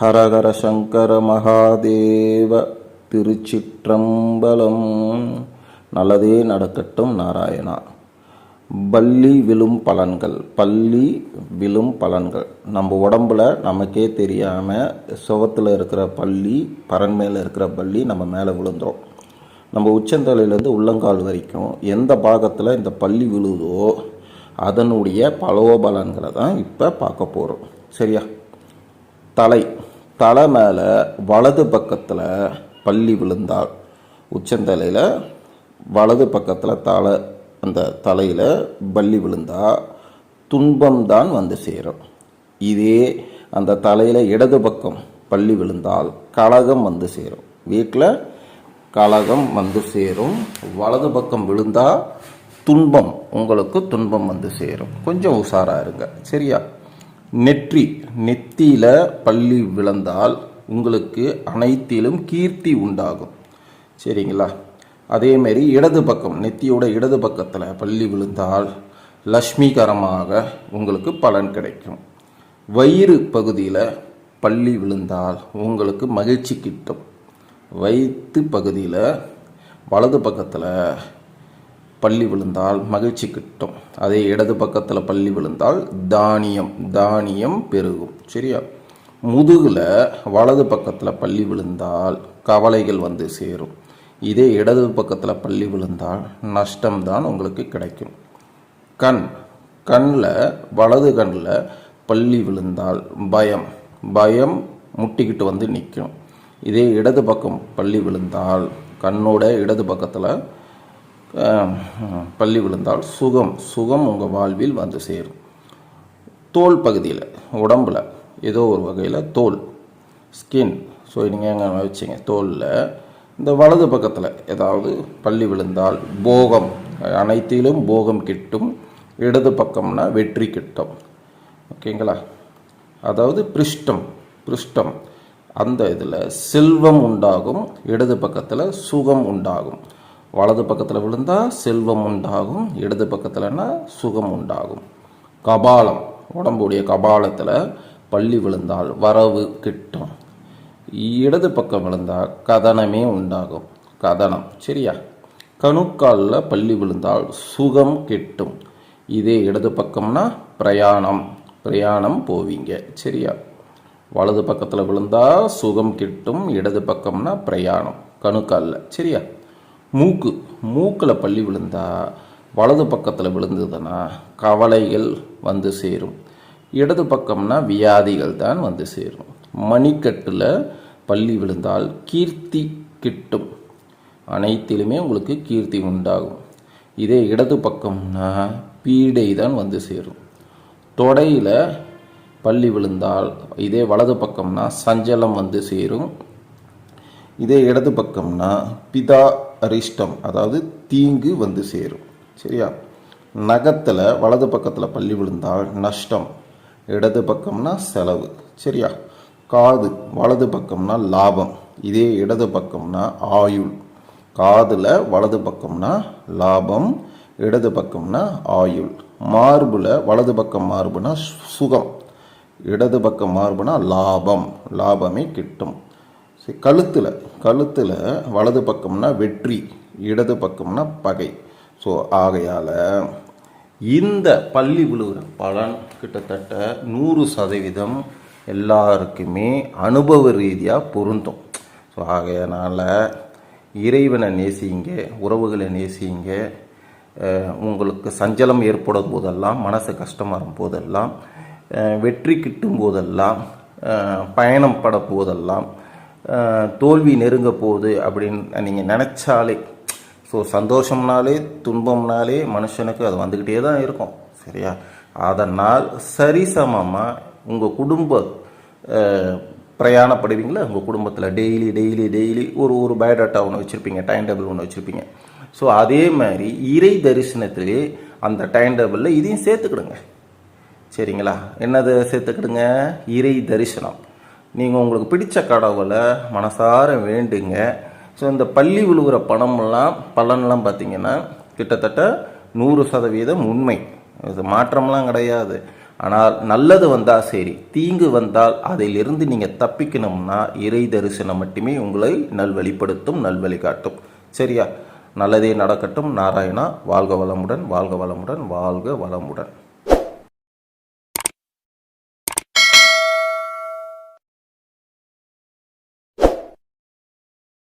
ஹரஹர சங்கர மகாதேவ திருச்சிற்றம்பலம். நல்லதே நடக்கட்டும் நாராயணா. பள்ளி விழும் பலன்கள் பள்ளி விழும் பலன்கள். நம்ம உடம்புல நமக்கே தெரியாமல் சுகத்தில் இருக்கிற பள்ளி பறன் மேலே இருக்கிற பள்ளி நம்ம மேலே விழுந்துரும். நம்ம உச்சந்தலையிலேருந்து உள்ளங்கால் வரைக்கும் எந்த பாகத்தில் இந்த பள்ளி விழுதோ அதனுடைய பலோபலன்களை தான் இப்போ பார்க்க போகிறோம் சரியா? தலை. தலை மேலே வலது பக்கத்தில் பள்ளி விழுந்தால் உச்சந்தலையில் வலது பக்கத்தில் தலை அந்த தலையில் பள்ளி விழுந்தால் துன்பம்தான் வந்து சேரும். இதே அந்த தலையில் இடது பக்கம் பள்ளி விழுந்தால் கலகம் வந்து சேரும். வீட்டில் கலகம் வந்து சேரும். வலது பக்கம் விழுந்தால் துன்பம் உங்களுக்கு துன்பம் வந்து சேரும். கொஞ்சம் உஷாராக இருங்க. சரியா? நெற்றி நெத்தியில் பள்ளி விழுந்தால் உங்களுக்கு அனைத்திலும் கீர்த்தி உண்டாகும். சரிங்களா? அதேமாரி இடது பக்கம் நெத்தியோட இடது பக்கத்தில் பள்ளி விழுந்தால் லக்ஷ்மிகரமாக உங்களுக்கு பலன் கிடைக்கும். வயிறு பகுதியில் பள்ளி விழுந்தால் உங்களுக்கு மகிழ்ச்சி கிட்டும். வயிற்று பகுதியில் வலது பக்கத்தில் பள்ளி விழுந்தால் மகிழ்ச்சி கிட்டும். அதே இடது பக்கத்தில் பள்ளி விழுந்தால் தானியம் தானியம் பெருகும். சரியா? முதுகில் வலது பக்கத்தில் பள்ளி விழுந்தால் கவலைகள் வந்து சேரும். இதே இடது பக்கத்தில் பள்ளி விழுந்தால் நஷ்டம்தான் உங்களுக்கு கிடைக்கும். கண் கண்ணில் வலது கண்ணில் பள்ளி விழுந்தால் பயம். பயம் முட்டிக்கிட்டு வந்து நிற்கும். இதே இடது பக்கம் பள்ளி விழுந்தால் கண்ணோட இடது பக்கத்தில் பள்ளி விழுந்தால் சுகம் சுகம் உங்கள் வாழ்வில் வந்து சேரும். தோல் பகுதியில் உடம்பில் ஏதோ ஒரு வகையில் தோல் ஸ்கின் ஸோ நீங்கள் எங்கே வச்சிங்க. தோலில் இந்த வலது பக்கத்தில் ஏதாவது பள்ளி விழுந்தால் போகம். அனைத்திலும் போகம் கிட்டும் இடது பக்கம்னா வெற்றி கிட்டும். ஓகேங்களா அதாவது பிருஷ்டம் பிருஷ்டம். அந்த இதில் செல்வம் உண்டாகும் இடது பக்கத்தில் சுகம் உண்டாகும். வலது பக்கத்தில் விழுந்தால் செல்வம் உண்டாகும் இடது பக்கத்தில்னா சுகம் உண்டாகும். கபாலம். உடம்புடைய கபாலத்தில் பள்ளி விழுந்தால் வரவு கிட்டும். இடது பக்கம் விழுந்தால் கதனமே உண்டாகும். கதனம். சரியா? கணுக்காலில் பள்ளி விழுந்தால் சுகம் கிட்டும். இதே இடது பக்கம்னா பிரயாணம். பிரயாணம் போவீங்க. சரியா? வலது பக்கத்தில் விழுந்தால் சுகம் கிட்டும் இடது பக்கம்னா பிரயாணம். கணுக்காலில். சரியா? மூக்கு மூக்கில் பள்ளி விழுந்தா வலது பக்கத்தில் விழுந்ததுன்னா கவலைகள் வந்து சேரும். இடது பக்கம்னா வியாதிகள் தான் வந்து சேரும். மணிக்கட்டில் பள்ளி விழுந்தால் கீர்த்தி கிட்டும். அனைத்திலுமே உங்களுக்கு கீர்த்தி உண்டாகும். இதே இடது பக்கம்னா பீடை தான் வந்து சேரும். தொடையில் பள்ளி விழுந்தால் இதே வலது பக்கம்னா சஞ்சலம் வந்து சேரும். இதே இடது பக்கம்னா பிதா அரிஷ்டம் அதாவது தீங்கு வந்து சேரும். சரியா? நகத்தில் வலது பக்கத்தில் பள்ளி விழுந்தால் நஷ்டம். இடது பக்கம்னா செலவு. சரியா? காது வலது பக்கம்னா லாபம். இதே இடது பக்கம்னா ஆயுள். காதில் வலது பக்கம்னா லாபம் இடது பக்கம்னா ஆயுள். மார்பில் வலது பக்கம் மார்புனா சுகம். இடது பக்கம் மார்புனா லாபம். லாபமே கிட்டும். சரி கழுத்தில் கழுத்தில் வலது பக்கம்னா வெற்றி இடது பக்கம்னா பகை. ஸோ ஆகையால் இந்த பள்ளி விழுகிற பலன் கிட்டத்தட்ட நூறு சதவீதம் எல்லாருக்குமே அனுபவ ரீதியாக பொருந்தும். ஸோ ஆகையனால் இறைவனை நேசிங்க உறவுகளை நேசிங்க. உங்களுக்கு சஞ்சலம் ஏற்படும் போதெல்லாம் மனசு கஷ்டமாக இருக்கும் போதெல்லாம் வெற்றி கிட்டும் போதெல்லாம் பயணம் பட போதெல்லாம் தோல்வி நெருங்க போகுது அப்படின்னு நீங்கள் நினச்சாலே ஸோ சந்தோஷம்னாலே துன்பம்னாலே மனுஷனுக்கு அது வந்துக்கிட்டே தான் இருக்கும் சரியா? அதனால் சரிசமமாக உங்கள் குடும்ப பிரயாணப்படுவீங்களா? உங்கள் குடும்பத்தில் டெய்லி டெய்லி டெய்லி ஒரு ஒரு பயோடாட்டா ஒன்று வச்சுருப்பீங்க டைம் டேபிள் ஒன்று வச்சுருப்பீங்க. ஸோ அதே மாதிரி இறை தரிசனத்திலே அந்த டைம் டேபிளில் இதையும் சேர்த்துக்கிடுங்க சரிங்களா? என்னது சேர்த்துக்கிடுங்க? இறை தரிசனம். நீங்கள் உங்களுக்கு பிடித்த கடவுளை மனசார வேண்டுங்க. ஸோ இந்த பள்ளி விழுகிற பணம்லாம் பலன்லாம் பார்த்திங்கன்னா கிட்டத்தட்ட நூறு சதவீதம் உண்மை. இது மாற்றம்லாம் கிடையாது. ஆனால் நல்லது வந்தால் சரி தீங்கு வந்தால் அதிலிருந்து நீங்கள் தப்பிக்கணும்னா இறை தரிசனம் மட்டுமே உங்களை நல்வழிப்படுத்தும் நல்வழி காட்டும் சரியா? நல்லதே நடக்கட்டும். நாராயணா வாழ்க வளமுடன் வாழ்க வளமுடன் வாழ்க வளமுடன்.